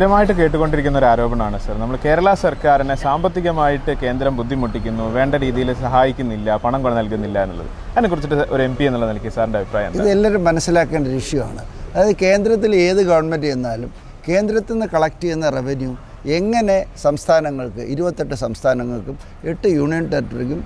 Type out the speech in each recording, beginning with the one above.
സ്ഥിരമായിട്ട് കേട്ടുകൊണ്ടിരിക്കുന്ന ഒരു ആരോപണമാണ് സർ. നമ്മൾ കേരള സർക്കാരിനെ സാമ്പത്തികമായിട്ട് കേന്ദ്രം ബുദ്ധിമുട്ടിക്കുന്നു വേണ്ട രീതിയിൽ സഹായിക്കുന്നില്ല പണം കൊണ്ട് നൽകുന്നില്ല എന്നുള്ളത്. അതിനെക്കുറിച്ചിട്ട് ഒരു എം പി എന്നുള്ള നിലയ്ക്ക് സാറിന്റെ അഭിപ്രായം? ഇത് എല്ലാവരും മനസ്സിലാക്കേണ്ട ഒരു ഇഷ്യൂ ആണ് അതായത് കേന്ദ്രത്തിൽ ഏത് ഗവൺമെന്റ് എന്നാലും കേന്ദ്രത്തിൽ നിന്ന് കളക്ട് ചെയ്യുന്ന റവന്യൂ എങ്ങനെ സംസ്ഥാനങ്ങൾക്ക് ഇരുപത്തെട്ട് സംസ്ഥാനങ്ങൾക്കും എട്ട് യൂണിയൻ ടെറിട്ടറിക്കും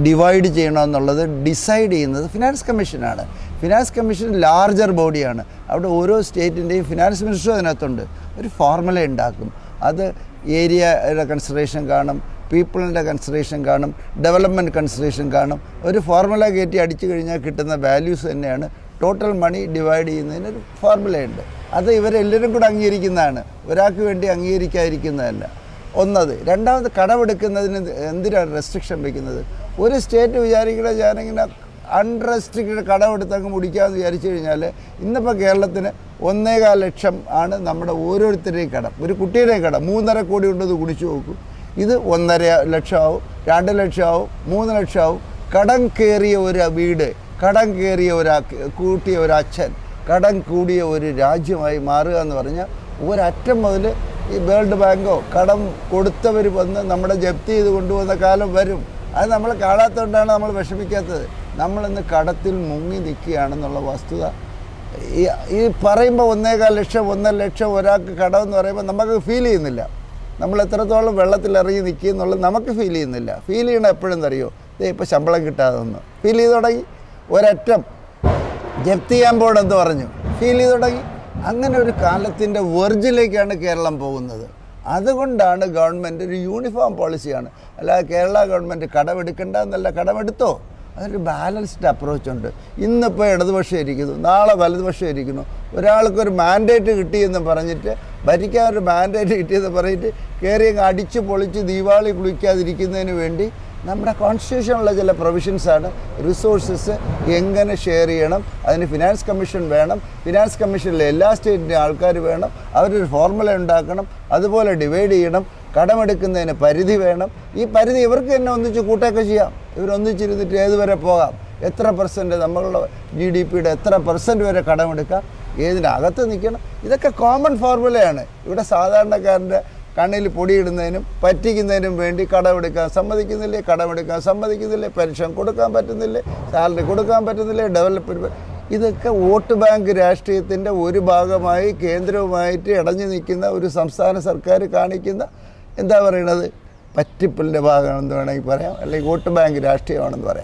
ഡിവൈഡ് ചെയ്യണമെന്നുള്ളത് ഡിസൈഡ് ചെയ്യുന്നത് ഫിനാൻസ് കമ്മീഷനാണ് ഫിനാൻസ് കമ്മീഷൻ ലാർജർ ബോഡിയാണ് അവിടെ ഓരോ സ്റ്റേറ്റിന്റെയും ഫിനാൻസ് മിനിസ്റ്ററും അതിനകത്തുണ്ട്. ഒരു ഫോർമുല ഉണ്ടാക്കും. അത് ഏരിയയുടെ കൺസിഡറേഷൻ കാണും പീപ്പിളിന്റെ കൺസിഡറേഷൻ കാണും ഡെവലപ്മെന്റ് കൺസിഡറേഷൻ കാണും. ഒരു ഫോർമുല കയറ്റി അടിച്ചു കഴിഞ്ഞാൽ കിട്ടുന്ന വാല്യൂസ് തന്നെയാണ്. ടോട്ടൽ മണി ഡിവൈഡ് ചെയ്യുന്നതിന് ഒരു ഫോർമുലയുണ്ട് അത് ഇവരെല്ലാവരും കൂടെ അംഗീകരിക്കുന്നതാണ്. ഒരാൾക്ക് വേണ്ടി അംഗീകരിക്കാതിരിക്കുന്നതല്ല. ഒന്നത്. രണ്ടാമത് കടമെടുക്കുന്നതിന് എന്തിനാണ് റെസ്ട്രിക്ഷൻ വെക്കുന്നത് ഒരു സ്റ്റേറ്റ് വിചാരിക്കുന്ന ഞാനിങ്ങനെ അൺറെസ്ട്രിക്റ്റഡ് കടമെടുത്ത് അങ്ങ് മുടിക്കാമെന്ന് വിചാരിച്ചു കഴിഞ്ഞാൽ ഇന്നിപ്പോൾ കേരളത്തിന് ഒന്നേകാൽ ലക്ഷം ആണ് നമ്മുടെ ഓരോരുത്തരുടെയും കടം. ഒരു കുട്ടിയുടെയും കടം. മൂന്നര കോടി ഉണ്ടെന്ന് കുടിച്ചു നോക്കൂ. ഇത് ഒന്നര ലക്ഷമാവും രണ്ട് ലക്ഷമാവും മൂന്ന് ലക്ഷമാവും. കടം കയറിയ ഒരു വീട് കടം കയറിയ ഒരു കൂട്ടിയ ഒരു അച്ഛൻ കടം കൂടിയ ഒരു രാജ്യമായി മാറുക എന്ന് പറഞ്ഞാൽ ഒരറ്റം മുതൽ ഈ വേൾഡ് ബാങ്കോ കടം കൊടുത്തവർ വന്ന് നമ്മുടെ ജപ്തി ചെയ്ത് കൊണ്ടുവന്ന കാലം വരും. അത് നമ്മൾ കാണാത്തതുകൊണ്ടാണ് നമ്മൾ വിഷമിക്കാത്തത്. നമ്മളിന്ന് കടത്തിൽ മുങ്ങി നിൽക്കുകയാണെന്നുള്ള വസ്തുത. ഈ ഈ പറയുമ്പോൾ ഒന്നേകാൽ ലക്ഷം ഒന്നര ലക്ഷം ഒരാൾക്ക് കടമെന്ന് പറയുമ്പോൾ നമുക്ക് ഫീൽ ചെയ്യുന്നില്ല. നമ്മൾ എത്രത്തോളം വെള്ളത്തിൽ ഇറങ്ങി നിൽക്കുക എന്നുള്ളത് നമുക്ക് ഫീൽ ചെയ്യുന്നില്ല. ഫീൽ ചെയ്യണം എപ്പോഴും അറിയോ ഇതേ ഇപ്പോൾ ശമ്പളം കിട്ടാതെ വന്നു ഫീൽ ചെയ്ത് തുടങ്ങി. ഒരറ്റം ജപ്തി ചെയ്യാൻ പോകണമെന്ന് പറഞ്ഞു. ഫീൽ ചെയ്ത് തുടങ്ങി. അങ്ങനെ ഒരു കാലത്തിന്റെ വെർജിലേക്കാണ് കേരളം പോകുന്നത്. അതുകൊണ്ടാണ് ഗവൺമെന്റ് ഒരു യൂണിഫോം പോളിസിയാണ് അല്ലാതെ കേരള ഗവൺമെന്റ് കടമെടുക്കണ്ട എന്നല്ല കടമെടുത്തോ? അതൊരു ബാലൻസ്ഡ് അപ്രോച്ച് ഉണ്ട്. ഇന്നിപ്പോൾ ഇടതുപക്ഷം ഇരിക്കുന്നു നാളെ വലതുപക്ഷം ഇരിക്കുന്നു. ഒരാൾക്കൊരു മാൻഡേറ്റ് കിട്ടിയെന്ന് പറഞ്ഞിട്ട് ഭരിക്കാൻ ഒരു മാൻഡേറ്റ് കിട്ടിയെന്ന് പറഞ്ഞിട്ട് കയറി അങ്ങ് അടിച്ച് പൊളിച്ച് ദീപാവളി കുളിക്കാതിരിക്കുന്നതിന് വേണ്ടി നമ്മുടെ കോൺസ്റ്റിറ്റ്യൂഷനുള്ള ചില പ്രൊവിഷൻസാണ് റിസോഴ്സസ് എങ്ങനെ ഷെയർ ചെയ്യണം? അതിന് ഫിനാൻസ് കമ്മീഷൻ വേണം. ഫിനാൻസ് കമ്മീഷനിലെ എല്ലാ സ്റ്റേറ്റിന്റെ ആൾക്കാർ വേണം. അവരൊരു ഫോർമുല ഉണ്ടാക്കണം. അതുപോലെ ഡിവൈഡ് ചെയ്യണം. കടമെടുക്കുന്നതിന് പരിധി വേണം. ഈ പരിധി ഇവർക്ക് തന്നെ ഒന്നിച്ച് കൂട്ടൊക്കെ ചെയ്യാം. ഇവരൊന്നിച്ചിരുന്നിട്ട് ഏതുവരെ പോകാം? എത്ര പെർസെന്റ് നമ്മളുടെ ജി ഡി പിയുടെ എത്ര പെർസെന്റ് വരെ കടമെടുക്കാം? ഏതിനകത്ത് നിൽക്കണം? ഇതൊക്കെ കോമൺ ഫോർമുലയാണ് ഇവിടെ സാധാരണക്കാരന്റെ കണ്ണിൽ പൊടിയിടുന്നതിനും പറ്റിക്കുന്നതിനും വേണ്ടി കടമെടുക്കാൻ സമ്മതിക്കുന്നില്ലേ? കടമെടുക്കാൻ സമ്മതിക്കുന്നില്ലേ? പെൻഷൻ കൊടുക്കാൻ പറ്റുന്നില്ലേ? സാലറി കൊടുക്കാൻ പറ്റുന്നില്ലേ? ഡെവലപ്മെന്റ് ഇതൊക്കെ വോട്ട് ബാങ്ക് രാഷ്ട്രീയത്തിന്റെ ഒരു ഭാഗമായി കേന്ദ്രവുമായിട്ട് ഇടഞ്ഞു നിൽക്കുന്ന ഒരു സംസ്ഥാന സർക്കാർ കാണിക്കുന്ന എന്താ പറയണത്? പറ്റിപ്പിന്റെ ഭാഗമാണെന്ന് വേണമെങ്കിൽ പറയാം. അല്ലെങ്കിൽ വോട്ട് ബാങ്ക് രാഷ്ട്രീയമാണെന്ന് പറയാം.